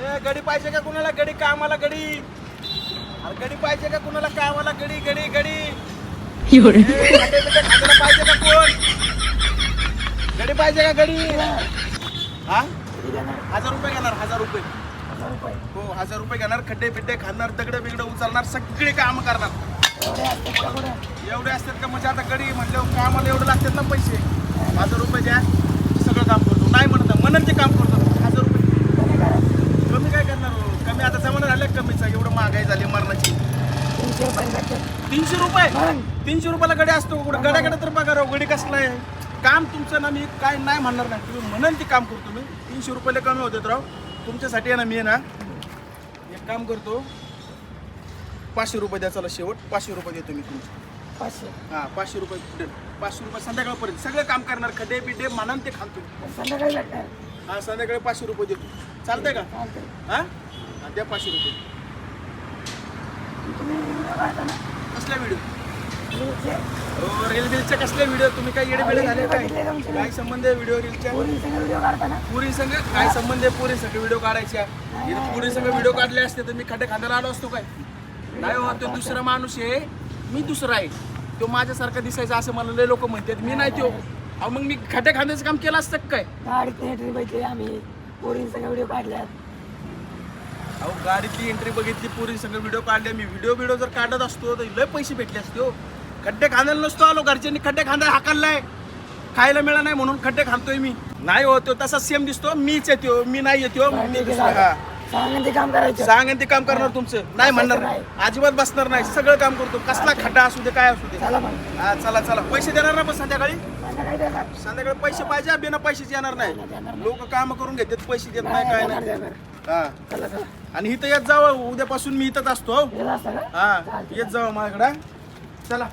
ए गडी पाहिजे का कुणाला? गडी कामाला गडी. अरे गडी पाहिजे का कुणाला? कामाला गडी गडी गडी. पाहिजे का कोण? गडी पाहिजे का गडी? हा? हजार रुपये घेणार हजार रुपये. हो हजार रुपये घेणार खड्डे बिड्डे खाणार दगड बिगड उचलणार सगळी काम करणार. एवढे असतात का? म्हणजे आता गडी म्हटल्यावर कामाला एवढं लागतात ना पैसे हजार रुपये द्या सगळं काम करतो नाही म्हणत म्हणून ते काम करतो हजार रुपये कमी काय करणार हो? कमी आता जमाना झाले कमीचा एवढं महागाई झाली मरणाची तीनशे रुपये? तीनशे रुपयाला गडी असतो. कुठं गड्याकडे तर बघा राव गडी कसला आहे. काम तुमचं ना मी काय नाही म्हणणार नाही. तुम्ही म्हणाल ते काम करतो मी. तीनशे रुपयाला कमी होते राव. तुमच्यासाठी आहे ना मी ना एक काम करतो. पाचशे रुपये द्या चला शेवट. पाचशे रुपये देतो मी तुमचे. हां पाचशे रुपये दे. पाचशे रुपये संध्याकाळपर्यंत. सगळं काम करणार. खड्डे बिड्डे मानान ते खातो. हां संध्याकाळी पाचशे रुपये देतो. चालतंय का? हां? हां द्या पाचशे रुपये. कसला व्हिडिओ रील बिलचे कसले व्हिडिओ तुम्ही काय येडे बिडे झाले काय? काय संबंध आहे व्हिडिओ रीलच्या पुरी संघ काय संबंध आहे पुरी संघ व्हिडिओ काढायच्या? पुरी संघ व्हिडिओ काढले असते तर मी खड्डे खांद्याला आलो असतो काय? नाही हो तो दुसरा माणूस आहे. मी दुसरा आहे. तो माझ्यासारखा दिसायचा असं मला लय लोक म्हणतात. मी नाही तो. अहो मग मी खड्डे खांद्याचं काम केलं असतं काय? गाडीत आम्ही. पोरींचा व्हिडिओ काढल्यात. गाडीतली एंट्री बघितली पुरी सगळं व्हिडिओ काढले. मी व्हिडिओ व्हिडिओ जर काढत असतो तर लय पैसे भेटले असते हो. खड्डे खांदायला नसतो आलो घरच्यांनी खड्डे खांदा हाकललाय. खायला मिळा नाही म्हणून खड्डे खांदतोय मी. नाही हो तो तसा सेम दिसतो. मीच येतो मी नाही येतो हा. सांगेन ते काम करणार तुमचं. नाही म्हणणार. नाही. अजिबात बसणार नाही. सगळं काम करतो. कसला खड्डा असू दे काय असू दे. हा चला चला. पैसे देणार ना पण संध्याकाळी? संध्याकाळी पैसे पाहिजे बिना पैशाचे येणार नाही. लोक काम करून घेतात पैसे देत नाही काय नाही. हा. चला चला. आणि इथं येत जावं. उद्यापासून मी इथंच असतो हो. येत असता का? हा येत जावं माझ्याकडं. चला.